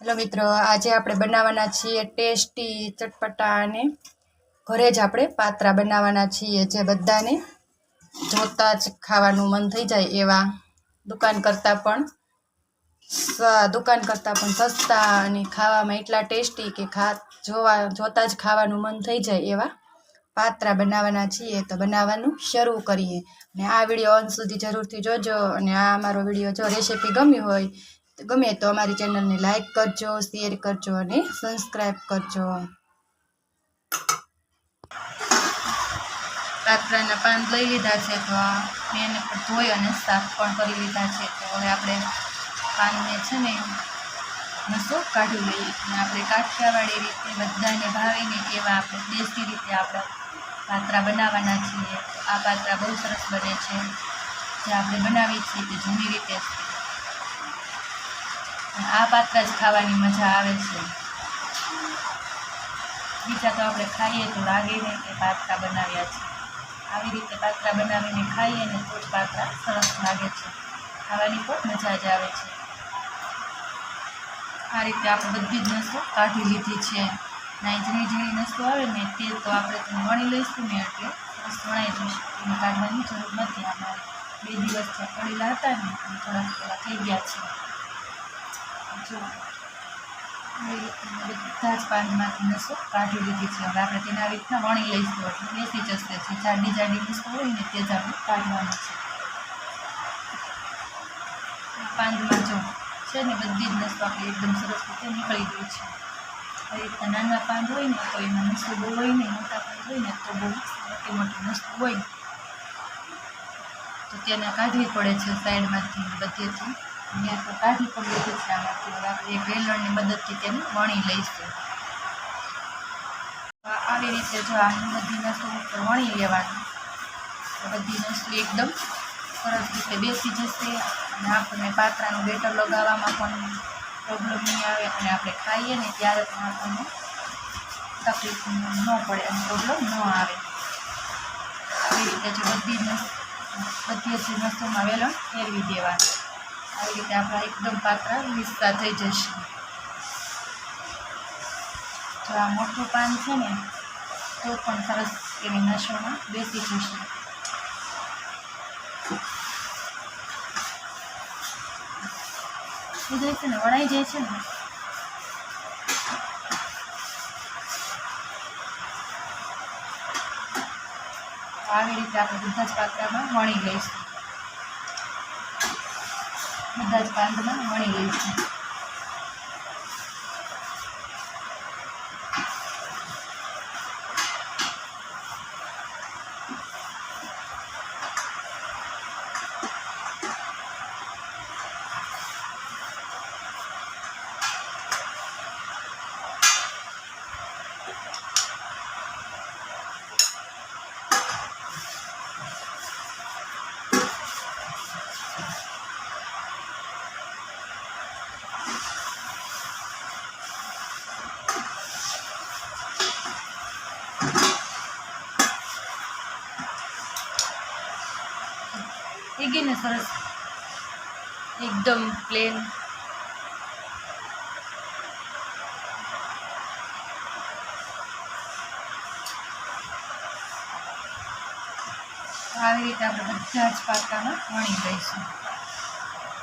Hello મિત્રો, આજે આપણે બનાવવાના છીએ ટેસ્ટી ચટપટા અને ઘરે જ આપણે પાત્રા બનાવવાના છીએ જે બધાને જોતા જ ખાવાનું મન થઈ જાય એવા. દુકાન કરતાં પણ દુકાન કરતાં પણ સસ્તા અને ખાવામાં એટલા ટેસ્ટી કે ખા, જોવા, જોતા જ ખાવાનું મન થઈ જાય એવા પાત્રા બનાવવાના છીએ. તો બનાવવાનું શરૂ કરીએ. અને આ વીડિયો અંત સુધી જરૂરથી જોજો અને આ અમારો વીડિયો જો રેસીપી ગમી હોય તો ગમે તો અમારી ચેનલને લાઇક કરજો શેર કરજો અને સબસ્ક્રાઈબ કરજો. પાત્રાના પાન લઈ લીધા છે તો મેં એને ધોઈ અને સાફ પણ કરી લીધા છે. તો હવે આપણે પાનને છે ને નસો કાઢી લઈએ અને આપણે કાઠિયાવાડી રીતે બધાને ભાવીને એવા આપણે દેશી રીતે આપણે પાત્રા બનાવવાના છીએ. આ પાત્રા બહુ સરસ બને છે. જે આપણે બનાવીએ છીએ તે જૂની રીતે આ પાત્ર જ ખાવાની મજા આવે છે. બીજા તો આપણે ખાઈએ તો લાગે નહીં કે પાત્રા બનાવ્યા છે. આવી રીતે પાત્રા બનાવીને ખાઈએ ને તો જ પાત્રા સરસ લાગે છે. ખાવાની પણ મજા જ આવે છે. આ રીતે આપણે બધી જ નસો કાઢી લીધી છે. ના ઝીણી ઝીણી નસો આવે ને તે તો આપણે તેને વણી લઈશું ને એટલે સરસ વણાઈ જશે. એને કાઢવાની જરૂર નથી. અમારે બે દિવસ ત્યાં પડેલા હતા ને થોડાક થોડા થઈ ગયા છે. જો બધા જ પાનમાંથી નસો કાઢી લીધી છે. હવે આપણે તેને રીતના વણી લઈશું. એટલે બેસી જશે. જે જાડી જાડી નસો હોય ને તે જ આપણે કાઢવાનું છે. પાંદમાં જો છે ને બધી જ નસો આપણી એકદમ સરસ રીતે નીકળી ગઈ છે. આવી રીતના નાના પાંદ હોય ને તો એમાં નસો બહુ હોય ને, મોટા પાંદ હોય ને, તો બહુ મોટી મોટી નસો હોય તો તેને કાઢવી પડે છે સાઈડમાંથી બધેથી. અહીંયા તો કાઢી પણ લીધી છે આમાંથી હવે આપણે વેલણની મદદથી તેને વણી લઈશું. આવી રીતે જો આ બધી નસો ઉપર વણી લેવાની. બધી નસો એકદમ સરસ રીતે બેસી જશે. અને આપણને પાત્રાનું બેટર લગાવવામાં પણ પ્રોબ્લેમ નહીં આવે. અને આપણે ખાઈએ ને ત્યારે પણ આપણને તકલીફ ન પડે અને પ્રોબ્લેમ ન આવે. આવી રીતે જો બધી બધી જ નસોમાં વેલણ ફેરવી દેવાનું. આવી રીતે આપણા એકદમ પાત્રા વિસ્તાર થઈ જશે. જો આ મોટું પાન છે ને, તો પણ સરસ એની નસોમાં બેસી જશે. બધું છે ને, વણાઈ જાય છે ને. આવી રીતે આપણે બધા જ પાત્રામાં વણી લઈશું. બધા જ પાંદમાં વણી લઈશું થઈ ગઈ ને સરસ. એકદમ પ્લેન આવી રીતે આપણે બધા જ પાત્રામાં વણી લઈશું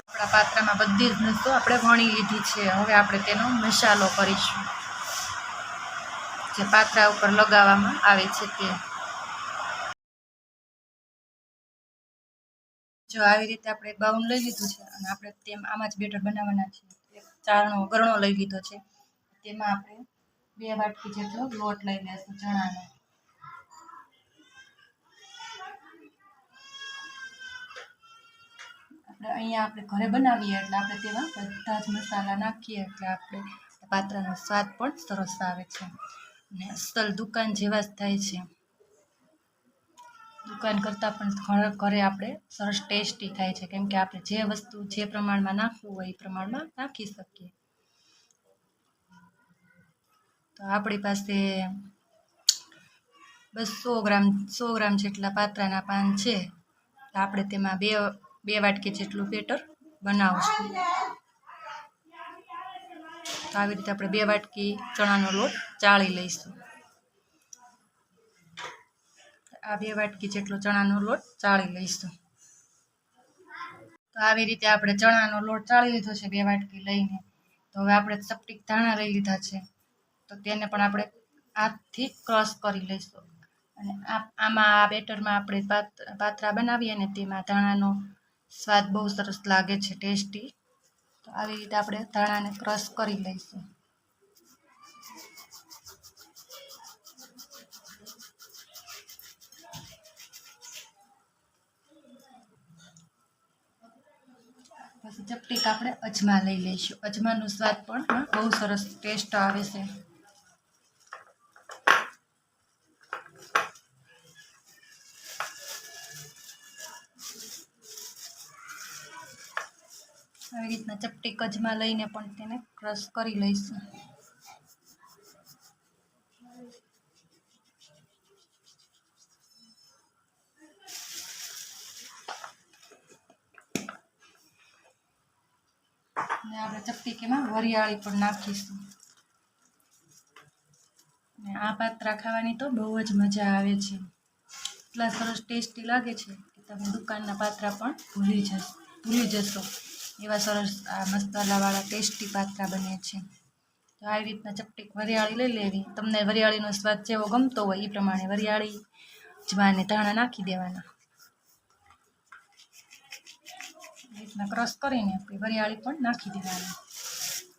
આપણા પાત્રામાં બધી જ નસો આપણે વણી લીધી છે. હવે આપણે તેનો મસાલો કરીશું. જે પાત્રા ઉપર લગાવવામાં આવે છે તે. જો આવી રીતે આપણે બાઉન લઈ લીધું છે અને આપણે તેમ આમાં જ બેટર બનાવવાના છે. ચારણો, ગરણો લઈ લીધો છે. તેમાં આપણે બે વાટકી જેટલો લોટ લઈ લેશું ચણાનો. આપણે અહીંયા આપણે ઘરે બનાવીએ એટલે આપણે તેમાં બધા જ મસાલા નાખીએ એટલે આપણે પાત્રનો સ્વાદ પણ સરસ આવે છે. અને અસલ દુકાન જેવા જ થાય છે. દુકાન કરતાં પણ ઘર આપણે સરસ ટેસ્ટી થાય છે. કેમ કે આપણે જે વસ્તુ જે પ્રમાણમાં નાખવું હોય એ પ્રમાણમાં નાખી શકીએ. તો આપણી પાસે બસો ગ્રામ, સો ગ્રામ જેટલા પાત્રાના પાન છે. આપણે તેમાં બે બે વાટકી જેટલું બેટર બનાવશું. તો આવી રીતે આપણે બે વાટકી ચણાનો લોટ ચાળી લઈશું. આ બે વાટકી જેટલો ચણાનો લોટ ચાળી લઈશું. તો આવી રીતે આપણે ચણાનો લોટ ચાળી લીધો છે બે વાટકી લઈને. તો હવે આપણે ચપટીક ધાણા લઈ લીધા છે. તો તેને પણ આપણે હાથથી ક્રશ કરી લઈશું. અને આમાં આ બેટરમાં આપણે પાત્રા પાતરા બનાવીએ ને તેમાં ધાણાનો સ્વાદ બહુ સરસ લાગે છે, ટેસ્ટી. તો આવી રીતે આપણે ધાણાને ક્રશ કરી લઈશું. ચપટીક આપણે અજમા લઈ લઈશું. અજમાનો સ્વાદ પણ બહુ સરસ ટેસ્ટ આવે છે. આવી રીતના ચપટીક અજમા લઈને પણ તેને ક્રશ કરી લઈશું અને આપણે ચપટીકીમાં વરિયાળી પણ નાખીશું. ને આ પાત્રા ખાવાની તો બહુ જ મજા આવે છે. એટલા સરસ ટેસ્ટી લાગે છે કે તમે દુકાનના પાત્રા પણ ભૂલી જશો ભૂલી જશો. એવા સરસ, આ મસાલાવાળા ટેસ્ટી પાત્રા બને છે. તો આવી રીતના ચપટીક વરિયાળી લઈ લેવી. તમને વરિયાળીનો સ્વાદ જેવો ગમતો હોય એ પ્રમાણે વરિયાળી જવાને ધાણા નાખી દેવાના. રીતના ક્રશ કરીને વરિયાળી પણ નાખી દેવાની.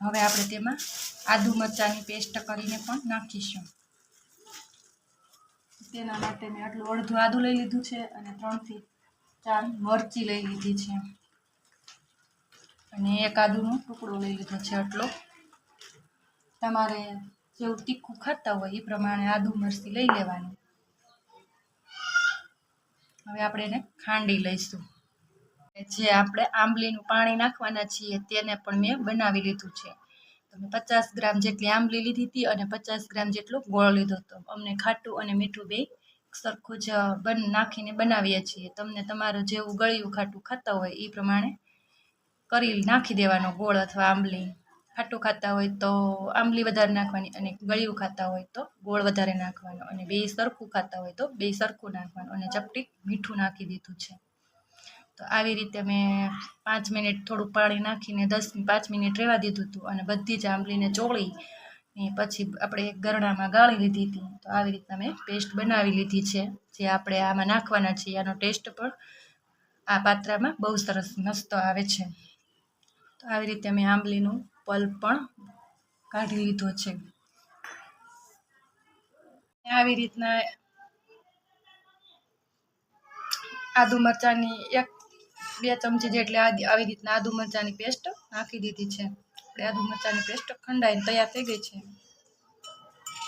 હવે આપણે તેમાં આદુ મરચાંની પેસ્ટ કરીને પણ નાખીશું. તેના માટે મેં આટલું અડધું આદું લઈ લીધું છે અને ત્રણથી ચાર મરચી લઈ લીધી છે. અને એક આદુનો ટુકડો લઈ લીધો છે આટલો. તમારે જેવું તીખું ખાતા હોય એ પ્રમાણે આદુ મરચી લઈ લેવાની. હવે આપણે એને ખાંડી લઈશું. જે આપણે આંબલીનું પાણી નાખવાના છીએ તેને પણ મેં બનાવી લીધું છે. તો પચાસ ગ્રામ જેટલી આંબલી લીધી હતી અને પચાસ ગ્રામ જેટલો ગોળ લીધો હતો. અમને ખાટું અને મીઠું બે સરખું જ બન નાખીને બનાવીએ છીએ. તમને તમારું જેવું ગળ્યું ખાટું ખાતા હોય એ પ્રમાણે કરી નાખી દેવાનો ગોળ અથવા આંબલી. ખાટું ખાતા હોય તો આંબલી વધારે નાખવાની અને ગળ્યું ખાતા હોય તો ગોળ વધારે નાખવાનો અને બે સરખું ખાતા હોય તો બે સરખું નાખવાનું અને ચપટી મીઠું નાખી દીધું છે. તો આવી રીતે મેં પાંચ મિનિટ થોડું પાણી નાખીને દસ પાંચ મિનિટ રહેવા દીધું હતું અને બધી જ આંબલીને ચોળી ને પછી આપણે એક ગરણામાં ગાળી લીધી હતી. તો આવી રીતના મેં પેસ્ટ બનાવી લીધી છે, જે આપણે આમાં નાખવાના છીએ. આનો ટેસ્ટ પણ આ પાત્રામાં બહુ સરસ મસ્ત આવે છે. તો આવી રીતે મેં આંબલીનું પલ્પ પણ કાઢી લીધો છે. આવી રીતના આદુ મરચાંની એક બે ચમચી જેટલી આવી રીતના આદુ મરચાંની પેસ્ટ નાખી દીધી છે. આપણે આદુ મરચાંની પેસ્ટ ખંડાઈને તૈયાર થઈ ગઈ છે.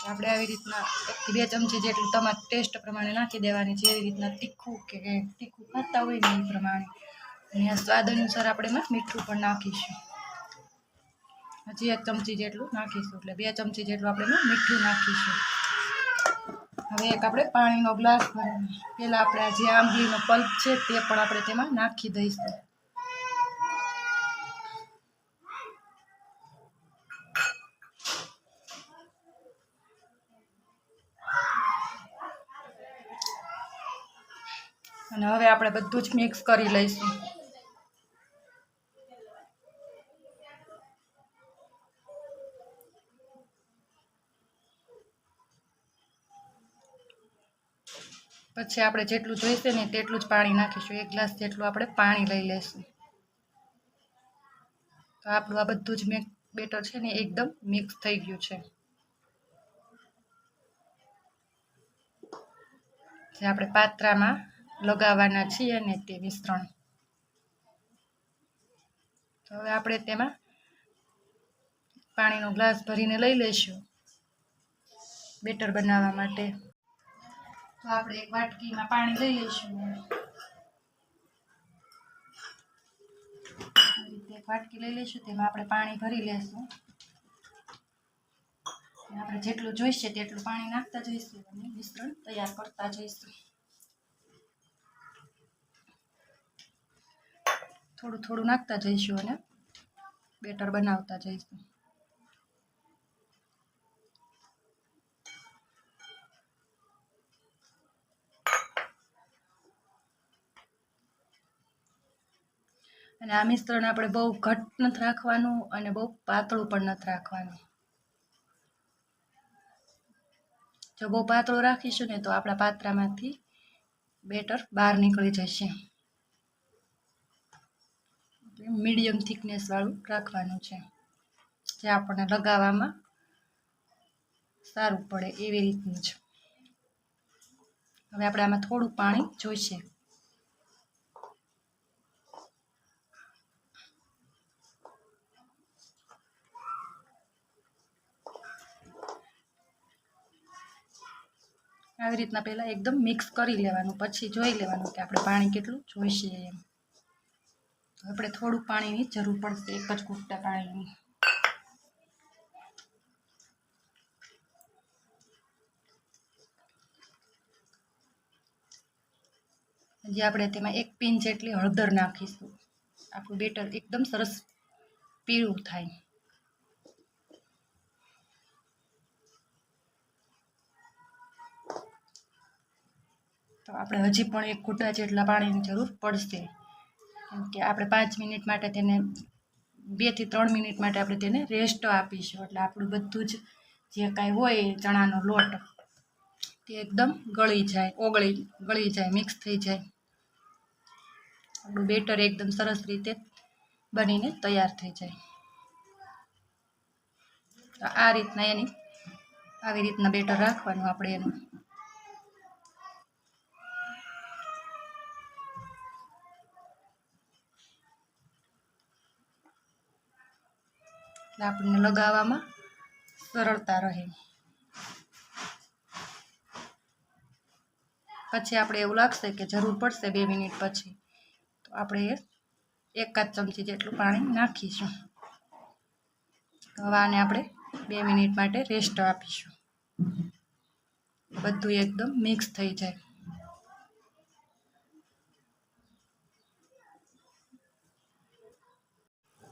આપણે આવી રીતના એકથી બે ચમચી જેટલું તમારા ટેસ્ટ પ્રમાણે નાખી દેવાની છે. એવી રીતના તીખું કે તીખું ખાતા હોય ને એ પ્રમાણે. અને આ સ્વાદ અનુસાર આપણે એમાં મીઠું પણ નાખીશું. હજી એક ચમચી જેટલું નાખીશું. એટલે બે ચમચી જેટલું આપણે એમાં મીઠું નાખીશું. હવે એક આપણે પાણીનો ગ્લાસ ભરવાનો પહેલાં આપણે આ જે આંબલીનો પલ્પ છે તે પણ આપણે તેમાં નાખી દઈશું. અને હવે આપણે બધું જ મિક્સ કરી લઈશું. પછી આપણે જેટલું જોઈશે ને તેટલું જ પાણી નાખીશું. એક ગ્લાસ જેટલું આપણે પાણી લઈ લઈશું. તો આપણું આ બધું જ મેં બેટર છે ને એકદમ મિક્સ થઈ ગયું છે. જે આપણે પાત્રામાં લગાવવાના છીએ ને તે મિશ્રણ. તો હવે આપણે તેમાં પાણીનો ગ્લાસ ભરીને લઈ લઈશું. બેટર બનાવવા માટે. તો આપણે એક વાટકીમાં પાણી લઈ લઈશું. રીતે વાટકી લઈ લઈશું, તેમાં આપણે પાણી ભરી લેશું. આપણે જેટલું જોઈશે તેટલું પાણી નાખતા જઈશું અને મિશ્રણ તૈયાર કરતા જઈશું. થોડું થોડું નાખતા જઈશું અને બેટર બનાવતા જઈશું. અને આ મિશ્રણ આપણે બહુ ઘટ નથી રાખવાનું અને બહુ પાતળું પણ નથી રાખવાનું. જો બહુ પાતળું રાખીશું ને તો આપણા પાત્રામાંથી બેટર બહાર નીકળી જશે. મીડિયમ થિકનેસ વાળું રાખવાનું છે. જે આપણને લગાવવામાં સારું પડે એવી રીતનું છે હવે આપણે આમાં થોડું પાણી જોઈશે. આવી રીતના પહેલાં એકદમ મિક્સ કરી લેવાનું, પછી જોઈ લેવાનું કે આપણે પાણી કેટલું જોઈશે એમ. આપણે થોડું પાણીની જરૂર પડશે, એક જ ઘૂંટા પાણીની. હજી આપણે તેમાં એક પિન જેટલી હળદર નાખીશું. આપણું બેટર એકદમ સરસ પીળું થાય. તો આપણે હજી પણ એક ઘૂંટા જેટલા પાણીની જરૂર પડશે. કેમ કે આપણે પાંચ મિનિટ માટે તેને બેથી ત્રણ મિનિટ માટે આપણે તેને રેસ્ટ આપીશું. એટલે આપણું બધું જ જે કાંઈ હોય ચણાનો લોટ તે એકદમ ગળી જાય, ઓગળી, ગળી જાય મિક્સ થઈ જાય. આપણું બેટર એકદમ સરસ રીતે બનીને તૈયાર થઈ જાય. આ રીતના એની, આવી રીતના બેટર રાખવાનું આપણે એનું. આપણને લગાવવામાં સરળતા રહે. પછી આપણે એવું લાગશે કે જરૂર પડશે બે મિનિટ પછી. તો આપણે એકાદ ચમચી જેટલું પાણી નાખીશું. હવે આને આપણે બે મિનિટ માટે રેસ્ટ આપીશું. બધું એકદમ મિક્સ થઈ જાય.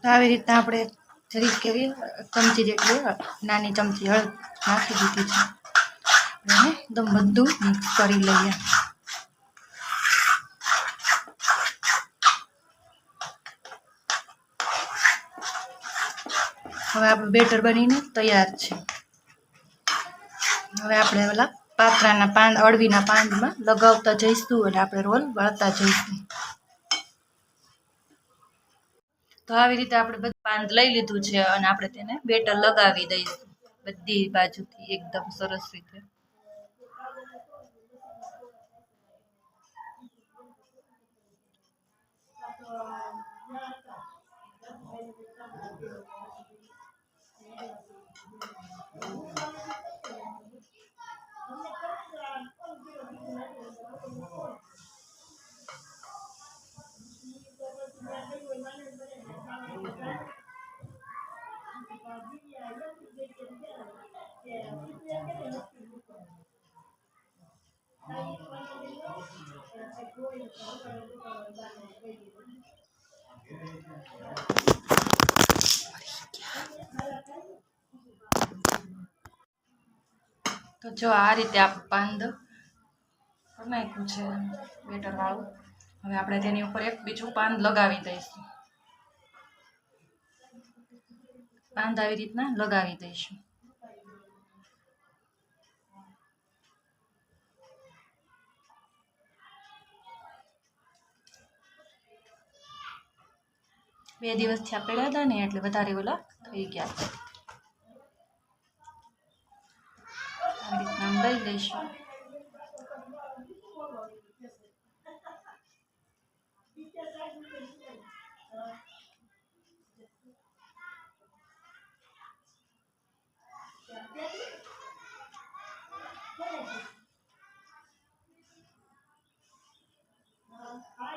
આવી રીતના આપણે જરીક કેવી ચમચી જેટલી નાની ચમચી હળદ નાખી દીધી છે. અને એકદમ બધું મિક્સ કરી લઈએ. હવે આપણું બેટર બનીને તૈયાર છે. હવે આપણે ઓલા પાત્રાના પાન અળવીના પાંદમાં લગાવતા જઈશું અને આપણે રોલ વળતા જઈશું. તો આવી રીતે આપણે બધું પાંદ લઈ લીધું છે અને આપણે તેને બેટર લગાવી દઈશું. બધી બાજુથી એકદમ સરસ રીતે. તો જો આ રીતે આ પાંદ નાખ્યું છે બેટરવાળું હવે આપણે તેની ઉપર એક બીજું પાન લગાવી દઈશું. પાંદ આવી રીતના લગાવી દઈશું. બે દિવસથી આપેલા હતા ને એટલે વધારે ઓલા થઈ ગયા. આ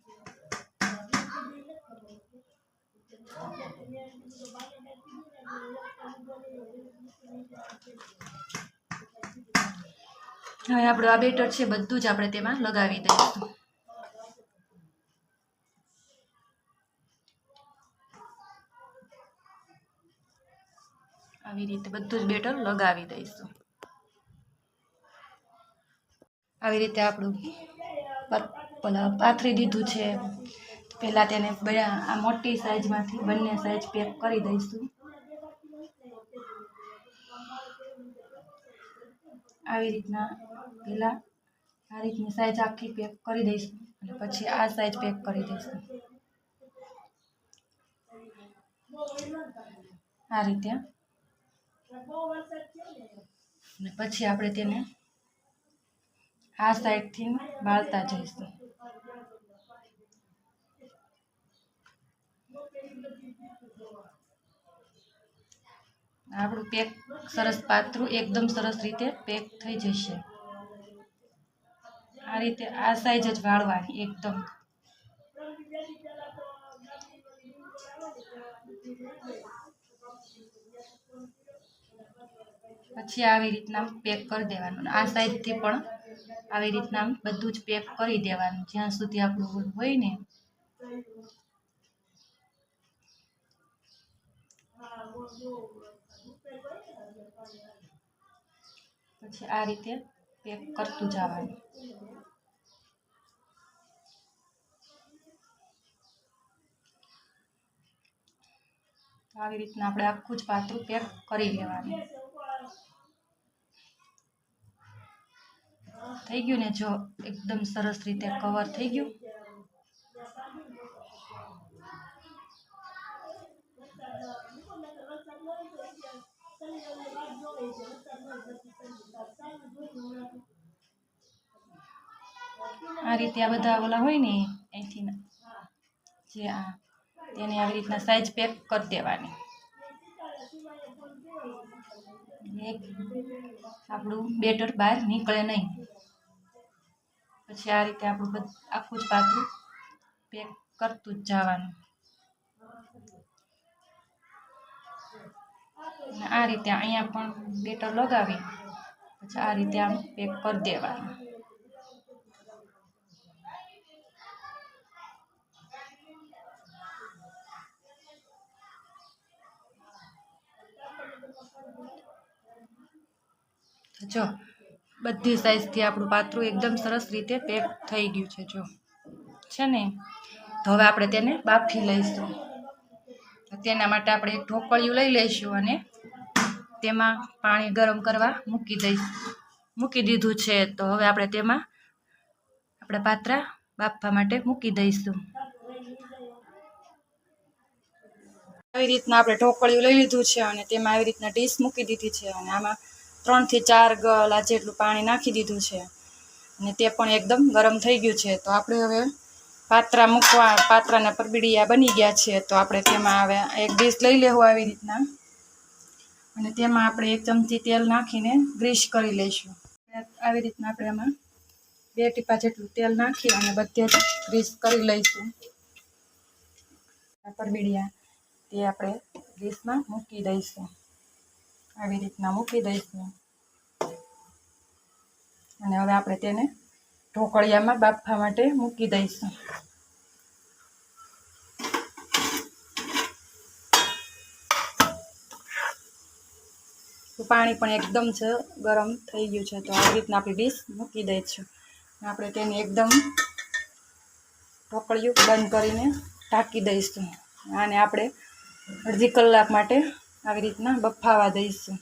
હવે આપણું આ બેટર છે, બધું જ આપણે તેમાં લગાવી દઈશું. આવી રીતે બધું જ બેટર લગાવી દઈશું. આવી રીતે આપણું પેલા પાથરી દીધું છે. પહેલાં તેને બધા આ મોટી સાઇઝમાંથી બંને સાઇઝ પેક કરી દઈશું. આવી રીતના પહેલાં આ રીતની સાઈઝ આખી પેક કરી દઈશું અને પછી આ સાઈઝ પેક કરી દઈશું. આ રીતે અને પછી આપણે તેને આ સાઈડથી બાળતા જઈશું. આપણું પેક સરસ પાતળું, એકદમ સરસ રીતે પેક થઈ જશે. આ રીતે આ સાઈઝ જ વાળવાની, એકદમ. પછી આવી રીતના પેક કરી દેવાનું. આ સાઈડથી પણ આવી રીતના બધું જ પેક કરી દેવાનું. જ્યાં સુધી આપણું હોય ને. પછી આ રીતે પેક કરતું જવાનું. આવી રીતના આપણે આખું જ પાત્રું પેક કરી લેવાનું. થઈ ગયું ને? જો એકદમ સરસ રીતે કવર થઈ ગયું. આ રીતે આ બધા ઓલા હોય ને, અહીંથી જે આ, તેને આવી રીતના સાઈઝ પેક કરી દેવાની. એક આપણું બેટર બહાર નીકળે નહીં. પછી આ રીતે આપણું બધું, આખું જ પાતળું પેક કરતું જ જવાનું. આ રીતે અહીંયા પણ બેટર લગાવી, પછી આ રીતે આમ પેક કરી દેવાનું. જો, બધી સાઇઝથી આપણું પાતળું એકદમ સરસ રીતે પેક થઈ ગયું છે, જો. છે ને? તો હવે આપણે તેને બાફી લઈશું. તેના માટે આપણે એક ઢોકળિયું લઈ લઈશું અને તેમાં પાણી ગરમ કરવા મૂકી દઈશ. મૂકી દીધું છે તો હવે આપણે તેમાં આપણે પાત્રા બાફવા માટે મૂકી દઈશું. આવી રીતના આપણે ઢોકળિયું લઈ લીધું છે અને તેમાં આવી રીતના ડીશ મૂકી દીધી છે અને આમાં ત્રણથી ચાર ગલા જેટલું પાણી નાખી દીધું છે. અને તે પણ એકદમ ગરમ થઈ ગયું છે. તો આપણે હવે પાત્રા મૂકવા, પાત્રાના પરબીડિયા બની ગયા છે, તો આપણે તેમાં હવે એક ડીશ લઈ લેવું આવી રીતના. અને તેમાં આપણે એક ચમચી તેલ નાખીને ગ્રીસ કરી લઈશું. આવી રીતના આપણે એમાં બે ટીપા જેટલું તેલ નાખી અને બધે ગ્રીસ કરી લઈશું. પરબીડિયા તે આપણે ગ્રીસમાં મૂકી દઈશું. આવી રીતના મૂકી દઈશું. અને હવે આપણે તેને ઢોકળિયામાં બાફવા માટે મૂકી દઈશું. પાણી પણ એકદમ છે, ગરમ થઈ ગયું છે. તો આવી રીતના આપણી ડીશ મૂકી દઈશું. આપણે તેને એકદમ ઢોકળિયું બંધ કરીને ઢાંકી દઈશું. અને આપણે અડધી કલાક માટે આવી રીતના બફાવા દઈશું.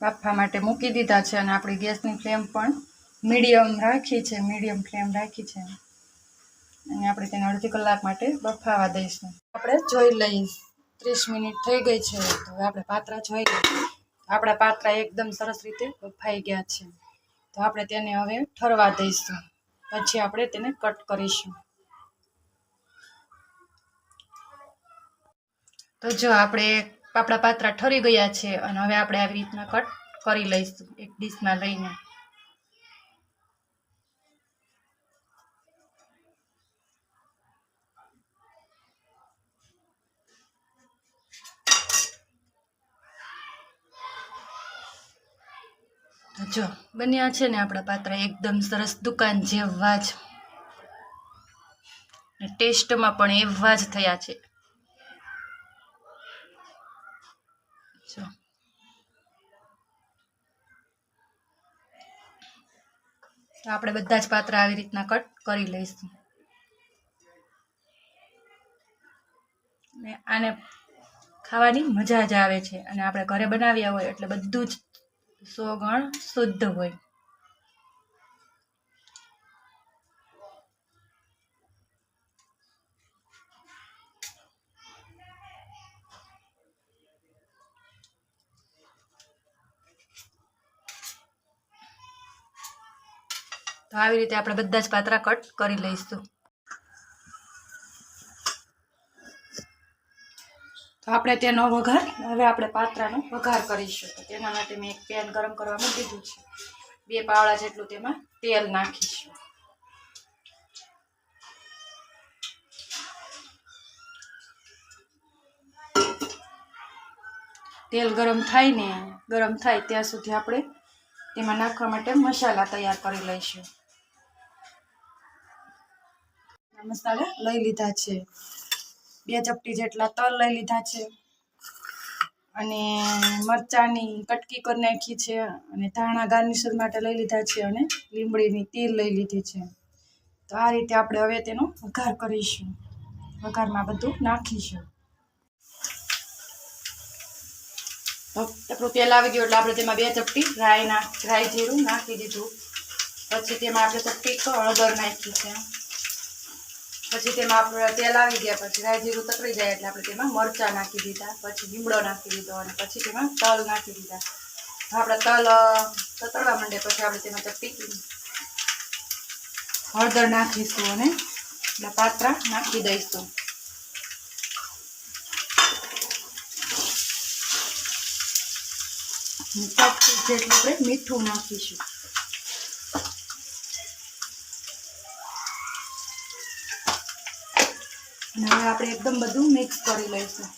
બાફવા માટે મૂકી દીધા છે અને આપણી ગેસની ફ્લેમ પણ મીડિયમ રાખી છે, મીડિયમ ફ્લેમ રાખી છે. અને આપણે તેને અડધી કલાક માટે બફાવા દઈશું. આપણે જોઈ લઈ ત્રીસ મિનિટ થઈ ગઈ છે. તો આપણે પાત્રા જોઈ આપણા પાત્રા એકદમ સરસ રીતે બફાઈ ગયા છે. તો આપણે તેને હવે ઠરવા દઈશું. પછી આપણે તેને કટ કરીશું. તો જો આપણે પાપડા પાત્રા ઠરી ગયા છે અને હવે આપણે આવી રીતના કટ કરી લઈશું એક ડીશમાં લઈને. જો, બન્યા છે ને આપણા પાત્ર એકદમ સરસ દુકાન જેવા જ. ટેસ્ટમાં પણ એવા જ થયા છે. આપણે બધા જ પાત્ર આવી રીતના કટ કરી લઈશું. ને આને ખાવાની મજા જ આવે છે. અને આપણે ઘરે બનાવ્યા હોય એટલે બધું જ સો ગણ શુદ્ધ હોય. તો આવી રીતે આપણે બધા જ પાત્રા કટ કરી લઈશું. તો આપણે તેનો વઘાર, હવે આપણે પાત્રાનો વઘાર કરીશું. તેના માટે મેં એક પેન ગરમ કરવા મૂકી દીધું છે. બે પાવડા જેટલું તેમાં તેલ નાખીશું. તેલ ગરમ થાય ને ગરમ થાય ત્યાં સુધી આપણે તેમાં નાખવા માટે મસાલા તૈયાર કરી લઈશું. મસાલા લઈ લીધા છે. બે ચપટી જેટલા તલ લઈ લીધા છે. અને મરચાંની કટકી કરી નાખી છે અને ધાણા ગાર્નિશર માટે લઈ લીધા છે અને લીમડીની તીર લઈ લીધી છે. તો આ રીતે આપણે હવે તેનો વઘાર કરીશું. વઘારમાં બધું નાખીશું. આપણું તેલ આવી ગયું એટલે આપણે તેમાં બે ચપટી રાઈ નાખ રાઈ જીરું નાખી દીધું. પછી તેમાં આપણે ચપટી હળદર નાખી છે. પછી તેમાં આપણે તેલ આવી ગયા, પછી રાઈ જીરું તકડી જાય એટલે આપણે તેમાં મરચાં નાખી દીધા, પછી લીમડો નાખી દીધો અને પછી તેમાં તલ નાખી દીધા. આપણે તલ તતડવા માંડે પછી આપણે તેમાં ચપટી હળદર નાખીશું અને એટલે પાત્રા નાખી દઈશું. ચપટી જેટલું આપણે મીઠું નાખીશું. અને હવે આપણે એકદમ બધું મિક્સ કરી લઈશું.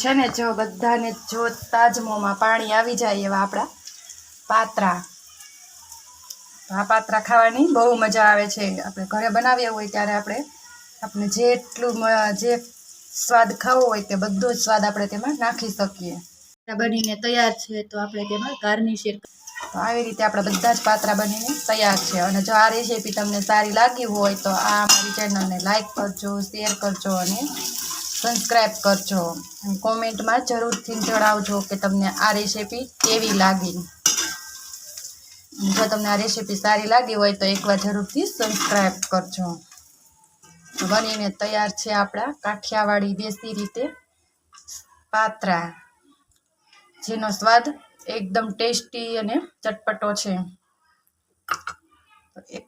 છે ને, જો બધાને જ મોંમાં પાણી આવી જાય એવા આપણા પાત્રા. આ પાત્રા ખાવાની બહુ મજા આવે છે. આપણે ઘરે બનાવ્યા હોય ત્યારે આપણે આપણે જેટલું જે સ્વાદ ખાવો હોય તે બધો જ સ્વાદ આપણે તેમાં નાખી શકીએ. બનીને તૈયાર છે તો આપણે તેમાં ગાર્નિશર તો આવી રીતે આપણા બધા જ પાત્રા બનીને તૈયાર છે. અને જો આ રેસીપી તમને સારી લાગી હોય તો આ મારી ચેનલને લાઈક કરજો શેર કરજો અને સબસ્ક્રાઈબ કરજો અને કોમેન્ટમાં જરૂરથી જણાવજો કે તમને આ રેસીપી કેવી લાગી. જો તમને આ રેસીપી સારી લાગી હોય તો એકવાર જરૂરથી સબસ્ક્રાઈબ કરજો. બનીને તૈયાર છે આપણા કાઠિયાવાડી દેશી રીતે પાત્રા, જેનો સ્વાદ એકદમ ટેસ્ટી અને ચટપટો છે. એક